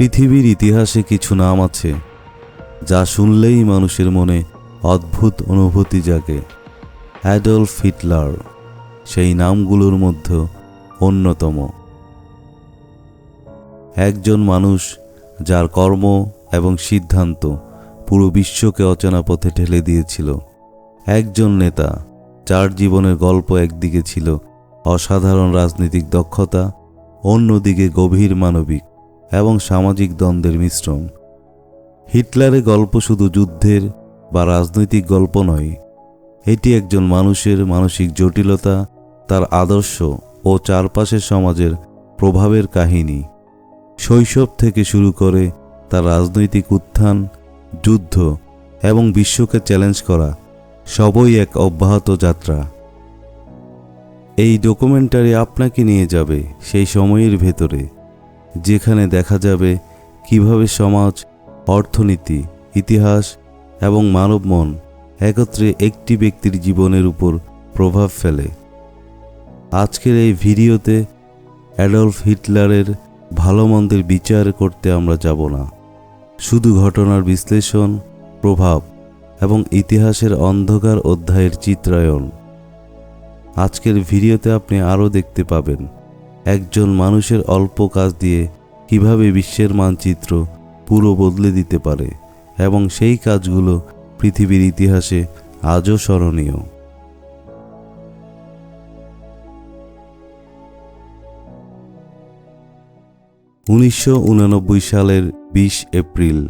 পৃথিবীর ইতিহাসে কিছু নাম আছে, যা শুনলেই মানুষের মনে অদ্ভুত অনুভূতি জাগে। অ্যাডলফ হিটলার, সেই নামগুলোর মধ্যে অন্যতম। একজন মানুষ যার কর্ম এবং সিদ্ধান্ত পুরো বিশ্বকে অচেনা পথে ঠেলে দিয়েছিল। একজন নেতা, যার জীবনের গল্প একদিকে ছিল অসাধারণ রাজনৈতিক দক্ষতা, অন্যদিকে গভীর মানবিক। এবং সামাজিক দ্বন্দ্বের মিশ্রণ। হিটলারের গল্প শুধু যুদ্ধের বা রাজনৈতিক গল্প নয়, এটি একজন মানুষের মানসিক জটিলতা, তার আদর্শ ও চারপাশের সমাজের প্রভাবের কাহিনী। শৈশব থেকে শুরু করে তার রাজনৈতিক উত্থান, যুদ্ধ এবং বিশ্বকে চ্যালেঞ্জ করা সবই এক অব্যাহত যাত্রা। এই ডকুমেন্টারি আপনাকে নিয়ে যাবে সেই সময়ের ভেতরে। যেখানে দেখা যাবে কীভাবে সমাজ, অর্থনীতি, ইতিহাস এবং মানব মন একত্রে একটি ব্যক্তির জীবনের উপর প্রভাব ফেলে। আজকের এই ভিডিওতে অ্যাডলফ হিটলারের ভালো মন্দের বিচার করতে আমরা যাব না। শুধু ঘটনার বিশ্লেষণ, প্রভাব এবং ইতিহাসের অন্ধকার অধ্যায়ের চিত্রায়ন আজকের ভিডিওতে আপনি আরও দেখতে পাবেন, একজন মানুষের অল্প কাজ দিয়ে কীভাবে বিশ্বের মানচিত্র পুরো বদলে দিতে পারে এবং সেই কাজগুলো পৃথিবীর ইতিহাসে আজও স্মরণীয়। উনিশশো সালের বিশ এপ্রিল,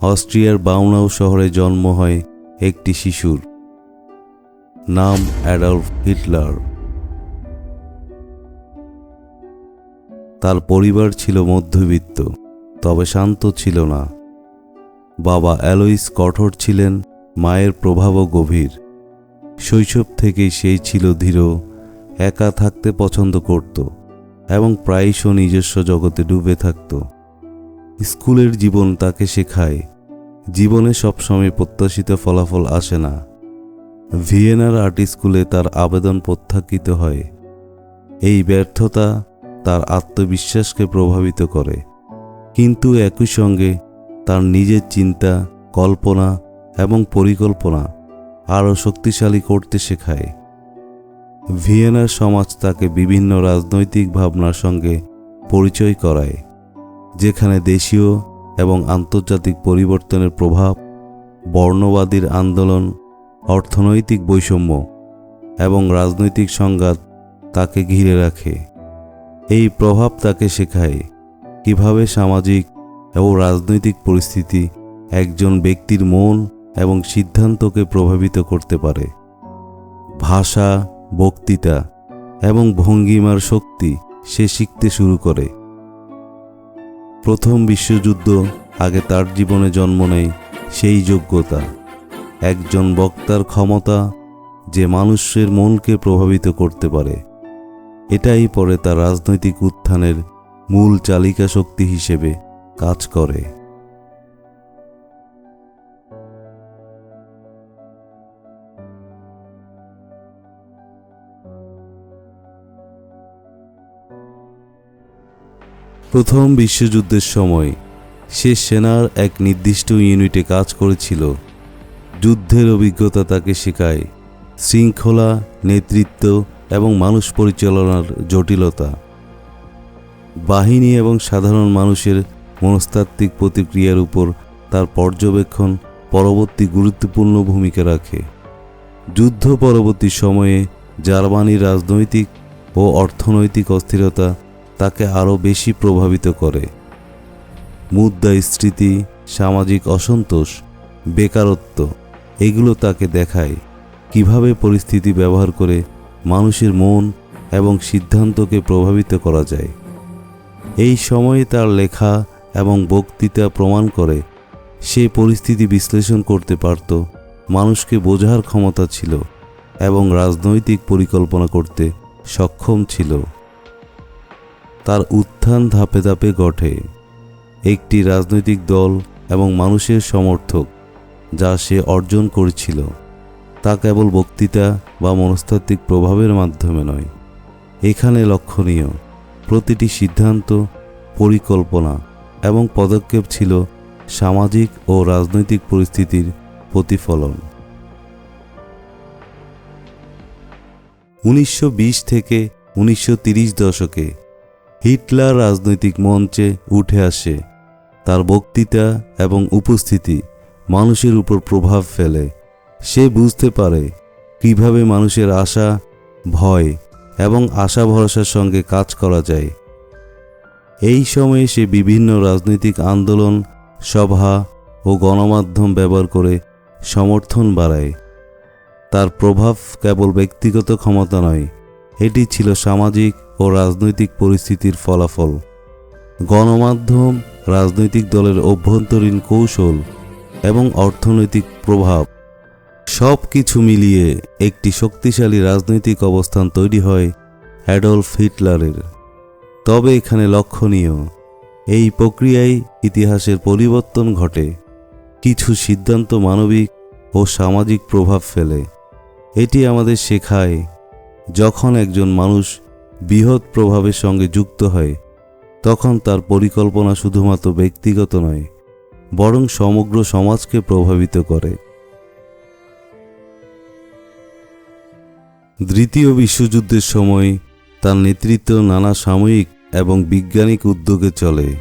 অস্ট্রিয়ার বাউনাউ শহরে জন্ম হয় একটি শিশুর নাম অ্যাডলফ হিটলার। তার পরিবার ছিল মধ্যবিত্ত, তবে শান্ত ছিল না। বাবা অ্যালোইস কঠোর ছিলেন, মায়ের প্রভাবও গভীর। শৈশব থেকেই সেই ছিল ধীর, একা থাকতে পছন্দ করত এবং প্রায়শ নিজস্ব জগতে ডুবে থাকত। স্কুলের জীবন তাকে শেখায়, জীবনে সবসময় প্রত্যাশিত ফলাফল আসে না। ভিয়েনার আর্ট স্কুলে তার আবেদন প্রত্যাখ্যিত হয়। এই ব্যর্থতা তার আত্মবিশ্বাসকে প্রভাবিত করে। কিন্তু একই সঙ্গে তার নিজের চিন্তা, কল্পনা এবং পরিকল্পনা আরও শক্তিশালী করতে শেখায়। ভিয়েনার সমাজ তাকে বিভিন্ন রাজনৈতিক ভাবনার সঙ্গে পরিচয় করায়, যেখানে দেশীয় এবং আন্তর্জাতিক পরিবর্তনের প্রভাব, বর্ণবাদীর আন্দোলন, অর্থনৈতিক বৈষম্য এবং রাজনৈতিক সংঘাত তাকে ঘিরে রাখে। এই প্রভাব তাকে শেখায়। কীভাবে সামাজিক এবং রাজনৈতিক পরিস্থিতি একজন ব্যক্তির মন এবং সিদ্ধান্তকে প্রভাবিত করতে পারে। ভাষা, বক্তৃতা এবং ভঙ্গিমার শক্তি সে শিখতে শুরু করে। প্রথম বিশ্বযুদ্ধ আগে তার জীবনে জন্ম নেয় সেই যোগ্যতা। একজন বক্তার ক্ষমতা যে মানুষের মনকে প্রভাবিত করতে পারে। এটাই পরে তার রাজনৈতিক উত্থানের মূল চালিকা শক্তি হিসেবে কাজ করে। প্রথম বিশ্বযুদ্ধের সময় সে সেনার এক নির্দিষ্ট ইউনিটে কাজ করেছিল। যুদ্ধের অভিজ্ঞতা তাকে শেখায়। শৃঙ্খলা, নেতৃত্ব এবং মানুষ পরিচালনার জটিলতা। বাহিনী এবং সাধারণ মানুষের মনস্তাত্ত্বিক প্রতিক্রিয়ার উপর তার পর্যবেক্ষণ পরবর্তী গুরুত্বপূর্ণ ভূমিকা রাখে। যুদ্ধ পরবর্তী সময়ে জার্মানির রাজনৈতিক ও অর্থনৈতিক অস্থিরতা তাকে আরও বেশি প্রভাবিত করে। মুদ্রা মুদ্রাস্ফীতি সামাজিক অসন্তোষ, বেকারত্ব, এগুলো তাকে দেখায়। কীভাবে পরিস্থিতি ব্যবহার করে মানুষের মন এবং সিদ্ধান্তকে প্রভাবিত করা যায়। এই সময়ে তার লেখা এবং বক্তৃতা প্রমাণ করে সে পরিস্থিতি বিশ্লেষণ করতে পারত, মানুষকে বোঝার ক্ষমতা ছিল এবং রাজনৈতিক পরিকল্পনা করতে সক্ষম ছিল। তার উত্থান ধাপে ধাপে ঘটে। একটি রাজনৈতিক দল এবং মানুষের সমর্থক যা সে অর্জন করেছিল। তা কেবল বক্তৃতা বা মনস্তাত্ত্বিক প্রভাবের মাধ্যমে নয়। এখানে লক্ষণীয়। প্রতিটি সিদ্ধান্ত, পরিকল্পনা এবং পদক্ষেপ ছিল সামাজিক ও রাজনৈতিক পরিস্থিতির প্রতিফলন। উনিশশো বিশ থেকে উনিশশো দশকে হিটলার রাজনৈতিক মঞ্চে উঠে আসে। তার বক্তৃতা এবং উপস্থিতি মানুষের উপর প্রভাব ফেলে। সে বুঝতে পারে কীভাবে মানুষের আশা, ভয় এবং আশা ভরসার সঙ্গে কাজ করা যায়। এই সময়ে সে বিভিন্ন রাজনৈতিক আন্দোলন, সভা ও গণমাধ্যম ব্যবহার করে সমর্থন বাড়ায়। তার প্রভাব কেবল ব্যক্তিগত ক্ষমতা নয়, এটি ছিল সামাজিক ও রাজনৈতিক পরিস্থিতির ফলাফল। গণমাধ্যম, রাজনৈতিক দলের অভ্যন্তরীণ কৌশল এবং অর্থনৈতিক প্রভাব সব কিছু মিলিয়ে একটি শক্তিশালী রাজনৈতিক অবস্থান তৈরি হয় অ্যাডলফ হিটলারের। তবে এখানে লক্ষণীয়, এই প্রক্রিয়ায় ইতিহাসের পরিবর্তন ঘটে। কিছু সিদ্ধান্ত মানবিক ও সামাজিক প্রভাব ফেলে। এটি আমাদের শেখায়, যখন একজন মানুষ বৃহৎ প্রভাবের সঙ্গে যুক্ত হয়, তখন তার পরিকল্পনা শুধুমাত্র ব্যক্তিগত নয়, বরং সমগ্র সমাজকে প্রভাবিত করে। দ্বিতীয় বিশ্বযুদ্ধের সময় তার নেতৃত্ব নানা সাময়িক এবং বৈজ্ঞানিক উদ্যোগে চলে।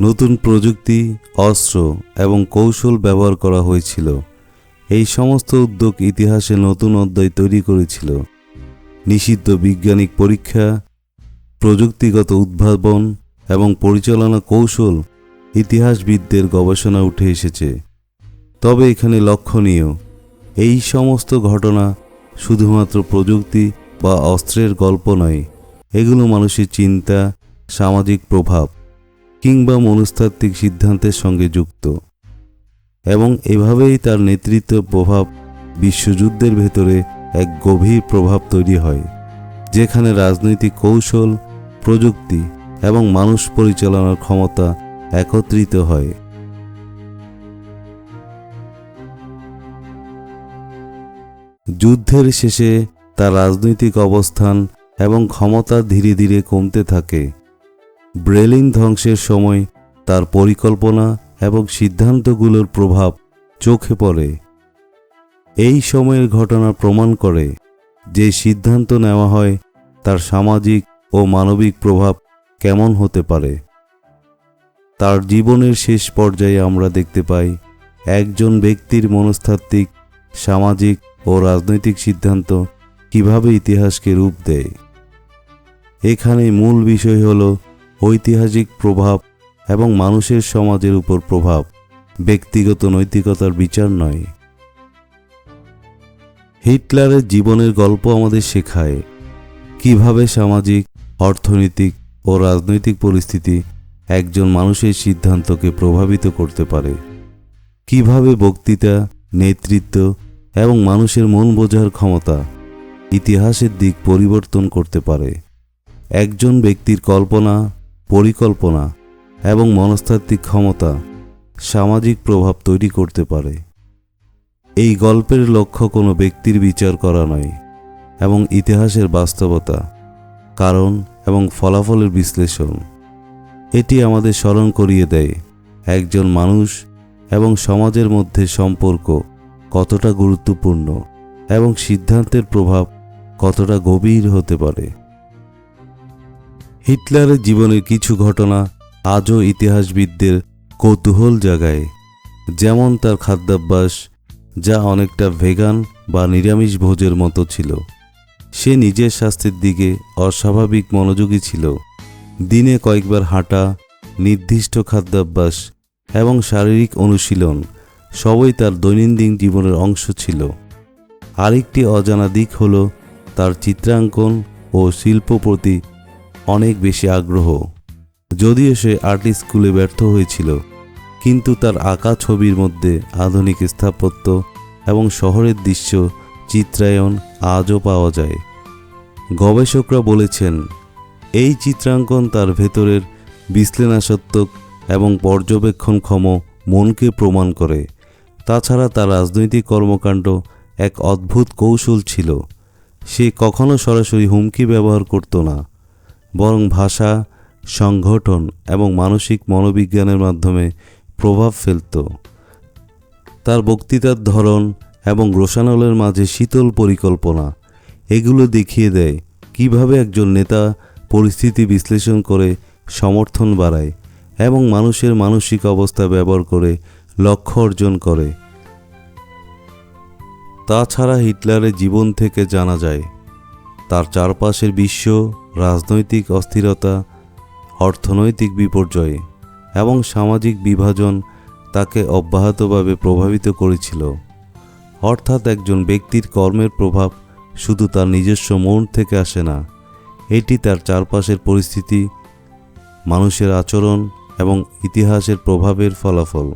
নতুন প্রযুক্তি, অস্ত্র এবং কৌশল ব্যবহার করা হয়েছিল। এই সমস্ত উদ্যোগ ইতিহাসে নতুন অধ্যায় তৈরি করেছিল। নিষিদ্ধ বৈজ্ঞানিক পরীক্ষা, প্রযুক্তিগত উদ্ভাবন এবং পরিচালনা কৌশল ইতিহাসবিদদের গবেষণা উঠে এসেছে। তবে এখানে লক্ষণীয়, এই সমস্ত ঘটনা শুধুমাত্র প্রযুক্তি বা অস্ত্রের গল্প নয়, এগুলো মানুষের চিন্তা, সামাজিক প্রভাব কিংবা মনস্তাত্ত্বিক সিদ্ধান্তের সঙ্গে যুক্ত। এবং এভাবেই তার নেতৃত্ব প্রভাব বিশ্বযুদ্ধের ভেতরে এক গভীর প্রভাব তৈরি হয়, যেখানে রাজনৈতিক কৌশল, প্রযুক্তি এবং মানুষ পরিচালনার ক্ষমতা একত্রিত হয়। যুদ্ধের শেষে তার রাজনৈতিক অবস্থান এবং ক্ষমতা ধীরে ধীরে কমতে থাকে। ব্রেলিন ধ্বংসের সময় তার পরিকল্পনা এবং সিদ্ধান্তগুলোর প্রভাব চোখে পড়ে। এই সময়ের ঘটনা প্রমাণ করে যে সিদ্ধান্ত নেওয়া হয়, তার সামাজিক ও মানবিক প্রভাব কেমন হতে পারে। তার জীবনের শেষ পর্যায়ে আমরা দেখতে পাই, একজন ব্যক্তির মনস্তাত্ত্বিক, সামাজিক ও রাজনৈতিক সিদ্ধান্ত কীভাবে ইতিহাসকে রূপ দেয়? এখানে মূল বিষয় হল ঐতিহাসিক প্রভাব এবং মানুষের সমাজের উপর প্রভাব, ব্যক্তিগত নৈতিকতার বিচার নয়। হিটলারের জীবনের গল্প আমাদের শেখায় কীভাবে সামাজিক, অর্থনৈতিক ও রাজনৈতিক পরিস্থিতি একজন মানুষের সিদ্ধান্তকে প্রভাবিত করতে পারে। কীভাবে বক্তৃতা, নেতৃত্ব এবং মানুষের মন বোঝার ক্ষমতা ইতিহাসের দিক পরিবর্তন করতে পারে। একজন ব্যক্তির কল্পনা, পরিকল্পনা এবং মনস্তাত্ত্বিক ক্ষমতা সামাজিক প্রভাব তৈরি করতে পারে। এই গল্পের লক্ষ্য কোনো ব্যক্তির বিচার করা নয় এবং ইতিহাসের বাস্তবতা, কারণ এবং ফলাফলের বিশ্লেষণ। এটি আমাদের স্মরণ করিয়ে দেয় একজন মানুষ এবং সমাজের মধ্যে সম্পর্ক কতটা গুরুত্বপূর্ণ এবং সিদ্ধান্তের প্রভাব কতটা গভীর হতে পারে। হিটলারের জীবনের কিছু ঘটনা আজও ইতিহাসবিদদের কৌতূহল জাগায়, যেমন তার খাদ্যাভ্যাস, যা অনেকটা ভেগান বা নিরামিষ ভোজের মতো ছিল। সে নিজের স্বাস্থ্যের দিকে অস্বাভাবিক মনোযোগী ছিল। দিনে কয়েকবার হাঁটা, নির্দিষ্ট খাদ্যাভ্যাস এবং শারীরিক অনুশীলন সবই তার দৈনন্দিন জীবনের অংশ ছিল। আরেকটি অজানা দিক হল তার চিত্রাঙ্কন ও শিল্প প্রতি অনেক বেশি আগ্রহ। যদিও সে আর্ট স্কুলে ব্যর্থ হয়েছিল, কিন্তু তার আঁকা ছবির মধ্যে আধুনিক স্থাপত্য এবং শহরের দৃশ্য, চিত্রায়ন আজও পাওয়া যায়। গবেষকরা বলেছেন, এই চিত্রাঙ্কন তার ভেতরের বিশ্লেষণাত্মক এবং পর্যবেক্ষণক্ষম মনকে প্রমাণ করে। তাছাড়া তার রাজনৈতিক কর্মকাণ্ড এক অদ্ভুত কৌশল ছিল। সে কখনো সরাসরি হুমকি ব্যবহার করত না, বরং ভাষা, সংগঠন এবং মানসিক মনোবিজ্ঞানের মাধ্যমে প্রভাব ফেলত। তার বক্তৃতার ধরন এবং রোশানলের মাঝে শীতল পরিকল্পনা, এগুলো দেখিয়ে দেয় কীভাবে একজন নেতা পরিস্থিতি বিশ্লেষণ করে সমর্থন বাড়ায় এবং মানুষের মানসিক অবস্থা ব্যবহার করে লক্ষ্য অর্জন করে। তাছাড়া হিটলারের জীবন থেকে জানা যায়, তার চারপাশের বিশ্ব, রাজনৈতিক অস্থিরতা, অর্থনৈতিক বিপর্যয় এবং সামাজিক বিভাজন তাকে অব্যাহতভাবে প্রভাবিত করেছিল। অর্থাৎ একজন ব্যক্তির কর্মের প্রভাব শুধু তার নিজস্ব মন থেকে আসে না, এটি তার চারপাশের পরিস্থিতি, মানুষের আচরণ এবং ইতিহাসের প্রভাবের ফলাফল।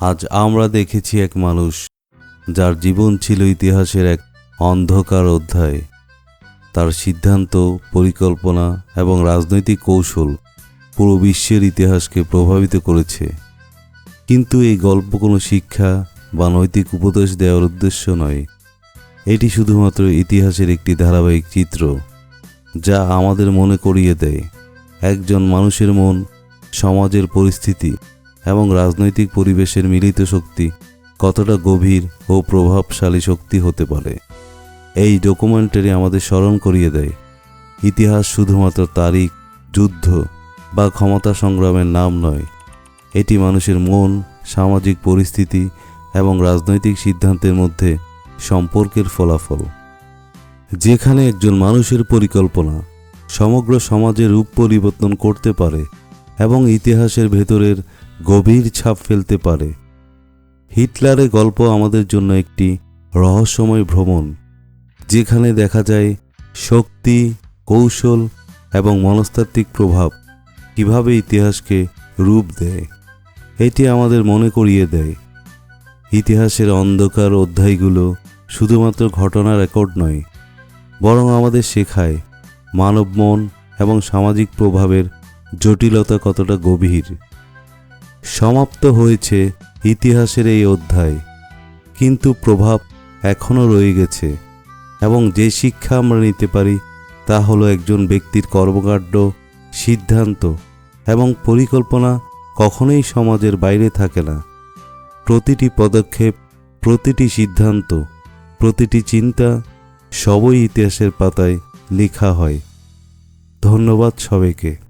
আজ আমরা দেখেছি এক মানুষ যার জীবন ছিল ইতিহাসের এক অন্ধকার অধ্যায়। তার সিদ্ধান্ত, পরিকল্পনা এবং রাজনৈতিক কৌশল পুরো বিশ্বের ইতিহাসকে প্রভাবিত করেছে। কিন্তু এই গল্প কোনো শিক্ষা বা নৈতিক উপদেশ দেওয়ার উদ্দেশ্য নয়। এটি শুধুমাত্র ইতিহাসের একটি ধারাবাহিক চিত্র, যা আমাদের মনে করিয়ে দেয়। একজন মানুষের মন, সমাজের পরিস্থিতি এবং রাজনৈতিক পরিবেশের মিলিত শক্তি কতটা গভীর ও প্রভাবশালী শক্তি হতে পারে। এই ডকুমেন্টারি আমাদের স্মরণ করিয়ে দেয়। ইতিহাস শুধুমাত্র তারিখ, যুদ্ধ বা ক্ষমতা সংগ্রামের নাম নয়। এটি মানুষের মন, সামাজিক পরিস্থিতি এবং রাজনৈতিক সিদ্ধান্তের মধ্যে সম্পর্কের ফলাফল। যেখানে একজন মানুষের পরিকল্পনা সমগ্র সমাজের রূপ পরিবর্তন করতে পারে এবং ইতিহাসের ভেতরের গভীর ছাপ ফেলতে পারে। হিটলারের গল্প আমাদের জন্য একটি রহস্যময় ভ্রমণ, যেখানে দেখা যায় শক্তি, কৌশল এবং মনস্তাত্ত্বিক প্রভাব কীভাবে ইতিহাসকে রূপ দেয়, এটি আমাদের মনে করিয়ে দেয়। ইতিহাসের অন্ধকার অধ্যায়গুলো শুধুমাত্র ঘটনা রেকর্ড নয়, বরং আমাদের শেখায় মানব মন এবং সামাজিক প্রভাবের জটিলতা কতটা গভীর। সমাপ্ত হয়েছে ইতিহাসের এই অধ্যায়। কিন্তু প্রভাব এখনও রয়ে গেছে এবং যে শিক্ষা আমরা নিতে পারি তা হলো একজন ব্যক্তির কর্মকাণ্ড, সিদ্ধান্ত এবং পরিকল্পনা কখনোই সমাজের বাইরে থাকে না। প্রতিটি পদক্ষেপ, প্রতিটি সিদ্ধান্ত, প্রতিটি চিন্তা সবই ইতিহাসের পাতায় লেখা হয়। ধন্যবাদ সবাইকে।